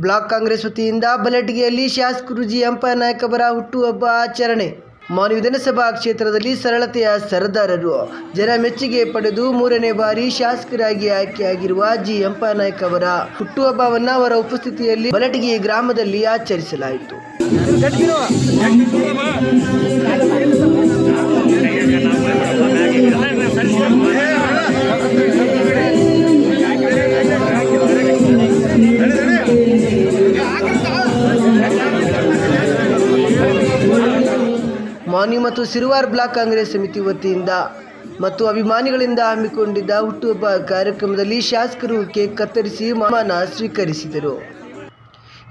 Block Congress ವತಿಯಿಂದ ಬಲಟಗಿಯಲ್ಲಿ ಶಾಸಕರು G ಅಂಪ Nayak ಅವರ ಹುಟ್ಟುಹಬ್ಬ ಆಚರಣೆ. ಮಾನ್ ವಿಧಾನಸಭಾ ಕ್ಷೇತ್ರದಲ್ಲಿ ಸರಳತೆಯ ಸರದಾರರು. ಜನ ಮೆಚ್ಚುಗೆ ಪಡೆದು ಮೂರನೇ ಬಾರಿ ಶಾಸಕರಾಗಿ ಆಯ್ಕೆಯಾಗಿರುವ ಜಿ ಅಂಪ ನಾಯಕ್ ಅವರ ಹುಟ್ಟುಹಬ್ಬವನ್ನು ಅವರ ಉಪಸ್ಥಿತಿಯಲ್ಲಿ ಬಲಟಗಿ ಗ್ರಾಮದಲ್ಲಿ ಆಚರಿಸಲಾಯಿತು. ಮಾನಿ ಮತ್ತು ಸಿರುವಾರ್ ಬ್ಲಾಕ್ ಕಾಂಗ್ರೆಸ್ ಸಮಿತಿ ವತಿಯಿಂದ ಮತ್ತು ಅಭಿಮಾನಿಗಳಿಂದ ಹಮ್ಮಿಕೊಂಡಿದ್ದ ಹುಟ್ಟುಹಬ್ಬ ಕಾರ್ಯಕ್ರಮದಲ್ಲಿ ಶಾಸಕರು ಕೇಕ್ ಕತ್ತರಿಸಿ ಮಾನ ಸ್ವೀಕರಿಸಿದರು.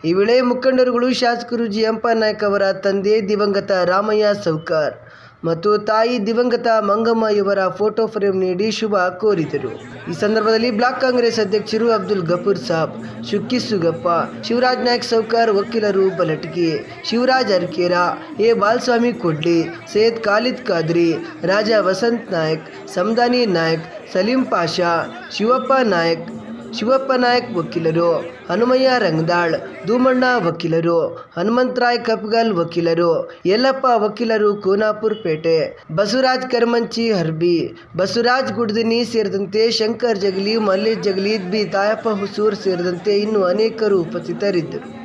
ಈ ವೇಳೆ ಮುಖಂಡರುಗಳು ಶಾಸಕರು ಜಿ ಅಂಪ ನಾಯ್ಕ ಅವರ ತಂದೆ ದಿವಂಗತ ರಾಮಯ್ಯ ಸೌಕಾರ್ ಮತ್ತು ತಾಯಿ ದಿವಂಗತ ಮಂಗಮ್ಮ ಇವರ ಫೋಟೋ ಫ್ರೇಮ್ ನೀಡಿ ಶುಭ ಕೋರಿದರು. ಈ ಸಂದರ್ಭದಲ್ಲಿ ಬ್ಲಾಕ್ ಕಾಂಗ್ರೆಸ್ ಅಧ್ಯಕ್ಷರು ಅಬ್ದುಲ್ ಗಫೂರ್ ಸಾಬ್ ಶುಕ್ಕಿ ಸುಗಪ್ಪ ಶಿವರಾಜ್ ನಾಯಕ್ ಸೌಕರ್, ವಕೀಲರು ಬಲಟಗಿ, ಶಿವರಾಜ್ ಅರ್ಕೇರ, ಎ ಬಾಲಸ್ವಾಮಿ ಕೊಡ್ಲಿ, ಸೈಯದ್ ಖಾಲಿದ್ ಖಾದ್ರಿ, ರಾಜಾ ವಸಂತ್ ನಾಯಕ್ ಸಮದಾನಿ ನಾಯಕ್, ಸಲೀಂ ಪಾಷಾ, ಶಿವಪ್ಪ ನಾಯಕ್ ಶಿವಪ್ಪ ನಾಯಕ್ ವಕೀಲರು, ಹನುಮಯ್ಯ ರಂಗದಾಳ್, ಧೂಮಣ್ಣ ವಕೀಲರು, ಹನುಮಂತರಾಯ್ ಕಪ್ಗಲ್ ವಕೀಲರು, ಯಲ್ಲಪ್ಪ ವಕೀಲರು ಕೋನಾಪುರ್ ಪೇಟೆ, ಬಸವರಾಜ್ ಕರ್ಮಂಚಿ ಹರ್ಬಿ, ಬಸವರಾಜ್ ಗುಡ್ದಿನಿ ಸೇರಿದಂತೆ ಶಂಕರ್ ಜಗಲಿ ಮಲ್ಲೇಶ್ ಜಗಲಿ ಬಿ ತಾಯಪ್ಪ ಹುಸೂರ್ ಸೇರಿದಂತೆ ಇನ್ನು ಅನೇಕರು ಉಪಸ್ಥಿತರಿದ್ದರು.